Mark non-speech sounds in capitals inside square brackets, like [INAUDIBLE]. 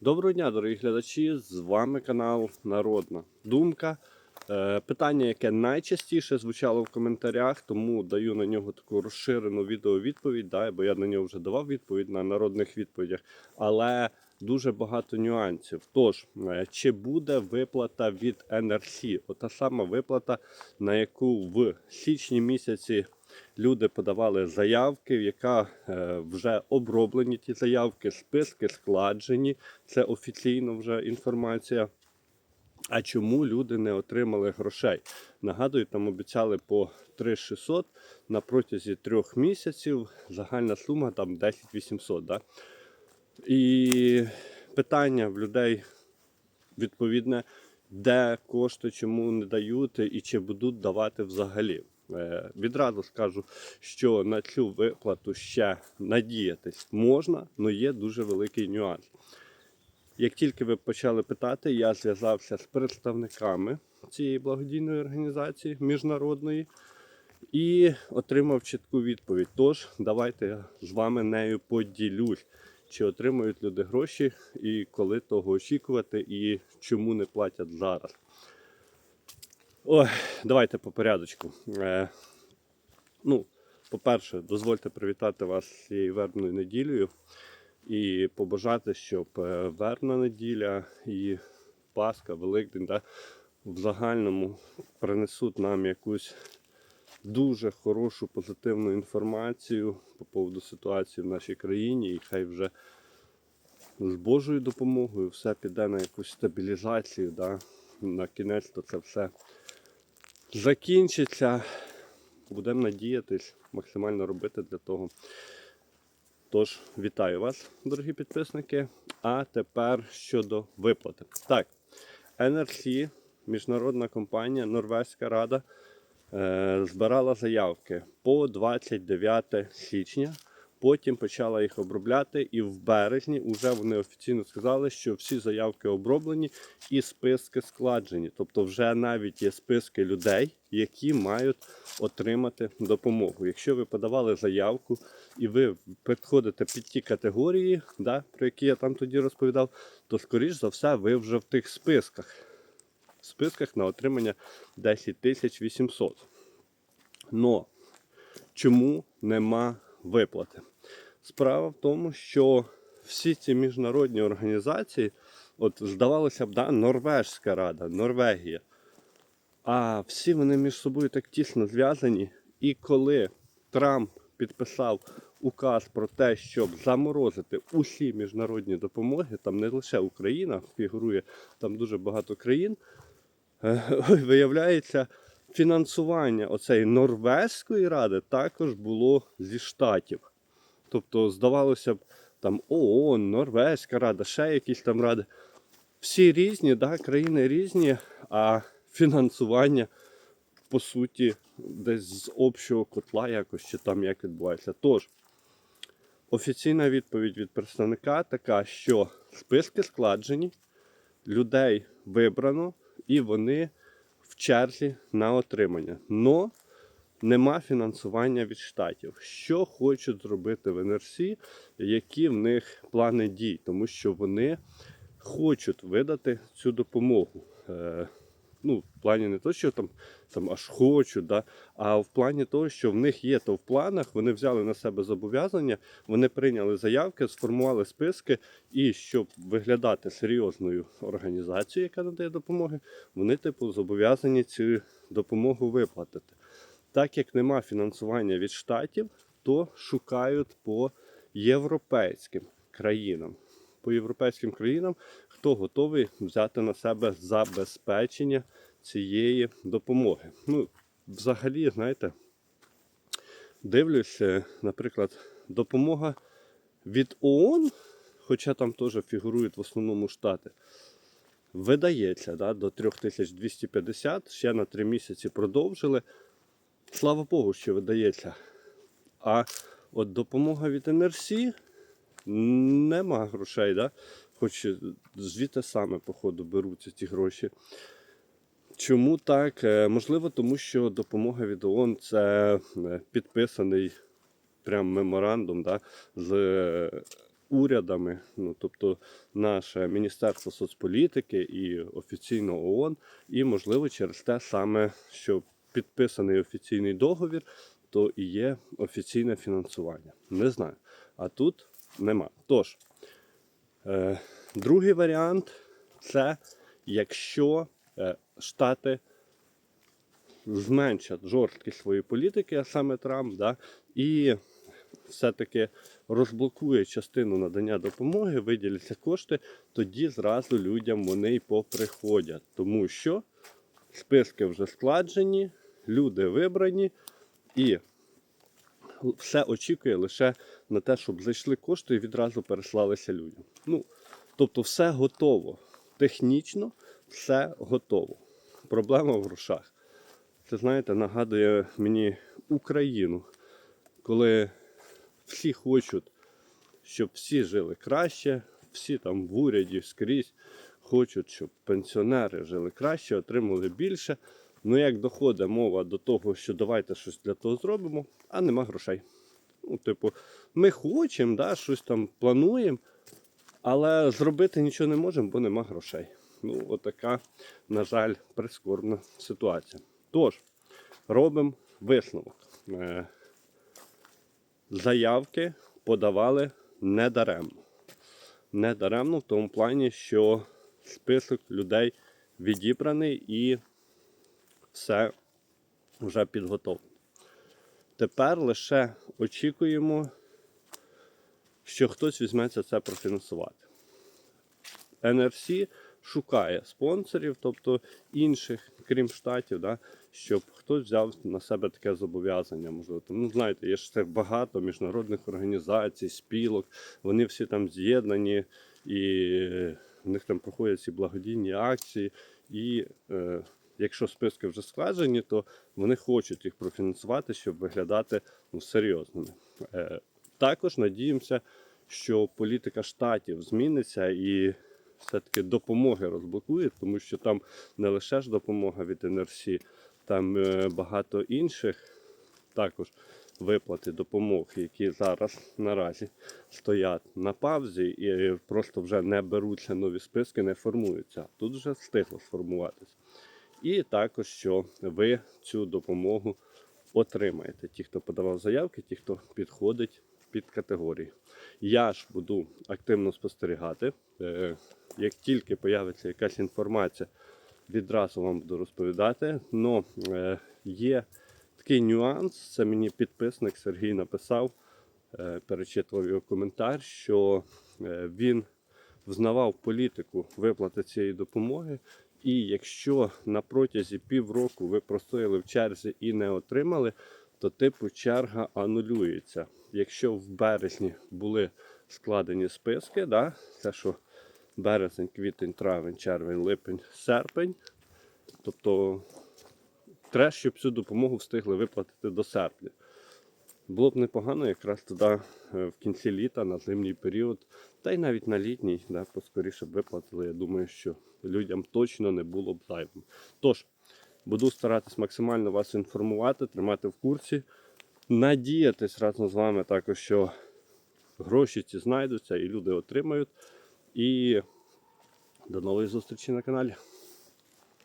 Доброго дня, дорогі глядачі! З вами канал Народна Думка. Е, Питання, яке найчастіше звучало в коментарях, тому даю на нього таку розширену відеовідповідь, да, бо я на нього вже давав відповідь на народних відповідях, але дуже багато нюансів. Тож, е, чи буде виплата від NRC? Ота сама виплата, на яку в січні місяці люди подавали заявки, яка е, вже оброблені ті заявки, списки складжені. Це офіційно вже інформація. А чому люди не отримали грошей? Нагадую, там обіцяли по 3600 на протязі трьох місяців. Загальна сума там 10 800. Да? І питання в людей відповідне, де кошти, чому не дають і чи будуть давати взагалі. Е, Відразу скажу, що на цю виплату ще надіятись можна, але є дуже великий нюанс. Як тільки ви почали питати, я зв'язався з представниками цієї благодійної організації міжнародної і отримав чітку відповідь. Тож, давайте я з вами нею поділюсь, чи отримують люди гроші, і коли того очікувати, і чому не платять зараз. Ой, давайте по порядочку. Е, ну, по-перше, дозвольте привітати вас з цією вербною неділею і побажати, щоб е, вербна неділя і Пасха, Великдень да, в загальному принесуть нам якусь дуже хорошу позитивну інформацію по поводу ситуації в нашій країні, і хай вже з Божою допомогою все піде на якусь стабілізацію. Да. На кінець то це все закінчиться. Будемо надіятись, максимально робити для того. Тож, вітаю вас, дорогі підписники. А тепер щодо виплати. Так, NRC, міжнародна компанія, Норвезька рада е, збирала заявки по 29 січня. Потім почала їх обробляти, і в березні вже вони офіційно сказали, що всі заявки оброблені і списки складжені. Тобто, вже навіть є списки людей, які мають отримати допомогу. Якщо ви подавали заявку і ви підходите під ті категорії, да, про які я там тоді розповідав, то скоріш за все ви вже в тих списках. В списках на отримання 10 тисяч 800. Но чому нема виплати? Справа в тому, що всі ці міжнародні організації, от здавалося б, да, Норвежська рада, Норвегія, а всі вони між собою так тісно зв'язані. І коли Трамп підписав указ про те, щоб заморозити усі міжнародні допомоги, там не лише Україна фігурує, там дуже багато країн, е, [LAUGHS] виявляється, фінансування оцеї Норвезької ради також було зі штатів. Тобто, здавалося б, там ООН, Норвезька рада, ще якісь там ради. Всі різні, да, країни різні, а фінансування, по суті, десь з общого котла якось чи там як відбувається. Тож, офіційна відповідь від представника така, що списки складжені, людей вибрано і вони черзі на отримання. Но нема фінансування від штатів. Що хочуть зробити в НРС, які в них плани дій, тому що вони хочуть видати цю допомогу. Ну, в плані не то, що там, там аж хочуть, да, а в плані того, що в них є то в планах, вони взяли на себе зобов'язання, вони прийняли заявки, сформували списки, і щоб виглядати серйозною організацією, яка надає допомоги, вони, типу, зобов'язані цю допомогу виплатити. Так як нема фінансування від штатів, то шукають по європейським країнам. По європейським країнам, хто готовий взяти на себе забезпечення цієї допомоги. Ну, взагалі, знаєте, дивлюсь, наприклад, допомога від ООН, хоча там теж фігурують в основному штати, видається да, до 3250, ще на 3 місяці продовжили. Слава Богу, що видається. А от допомога від НРС нема грошей, да? хоч звідти саме, походу, беруться ті гроші. Чому так? Е, Можливо, тому що допомога від ООН це е, підписаний прям меморандум да, з урядами, ну тобто наше Міністерство соцполітики і офіційно ООН, і можливо через те саме, що підписаний офіційний договір, то і є офіційне фінансування. Не знаю. А тут нема. Тож, е, другий варіант це якщо е, Штати зменшать жорсткість своєї політики, а саме Трамп, да, і все-таки розблокує частину надання допомоги, виділяться кошти, тоді зразу людям вони й поприходять. Тому що списки вже складжені, люди вибрані, і все очікує лише на те, щоб зайшли кошти і відразу переслалися людям. Ну, тобто, все готово. Технічно все готово. Проблема в грошах. Це, знаєте, нагадує мені Україну, коли всі хочуть, щоб всі жили краще, всі там в уряді скрізь хочуть, щоб пенсіонери жили краще, отримали більше. Ну як доходить мова до того, що давайте щось для того зробимо, а нема грошей. Ну, типу, ми хочемо, да, щось там плануємо, але зробити нічого не можемо, бо нема грошей. Ну, отака, на жаль, прискорбна ситуація. Тож, робимо висновок. Е, Заявки подавали недаремно. Недаремно в тому плані, що список людей відібраний і все вже підготовлено. Тепер лише очікуємо, що хтось візьметься це профінансувати. NRC шукає спонсорів, тобто інших, крім штатів, да, щоб хтось взяв на себе таке зобов'язання. Можливо, Там, ну знаєте, є ж це багато міжнародних організацій, спілок, вони всі там з'єднані, і в них там проходять ці благодійні акції. І е, якщо списки вже складені, то вони хочуть їх профінансувати, щоб виглядати ну, серйозними. Е, також надіємося, що політика штатів зміниться і все-таки допомоги розблокує, тому що там не лише ж допомога від НРСі, там е, багато інших також виплати допомог, які зараз наразі стоять на павзі і просто вже не беруться нові списки, не формуються. Тут вже встигло сформуватися. І також, що ви цю допомогу отримаєте. Ті, хто подавав заявки, ті, хто підходить під категорії. Я ж буду активно спостерігати. Е, Як тільки появиться якась інформація, відразу вам буду розповідати. Но е, є такий нюанс, це мені підписник Сергій написав, е, перечитував його коментар, що він взнавав політику виплати цієї допомоги. І якщо на протязі півроку ви простояли в черзі і не отримали, то типу черга анулюється. Якщо в березні були складені списки, да, це що березень, квітень, травень, червень, липень, серпень, тобто треба, щоб цю допомогу встигли виплатити до серпня. Було б непогано якраз туди е, в кінці літа, на зимній період, та й навіть на літній, да, поскоріше б виплатили. Я думаю, що людям точно не було б зайвим. Тож, буду старатись максимально вас інформувати, тримати в курсі, надіятись разом з вами також, що гроші ці знайдуться і люди отримають. І до нової зустрічі на каналі.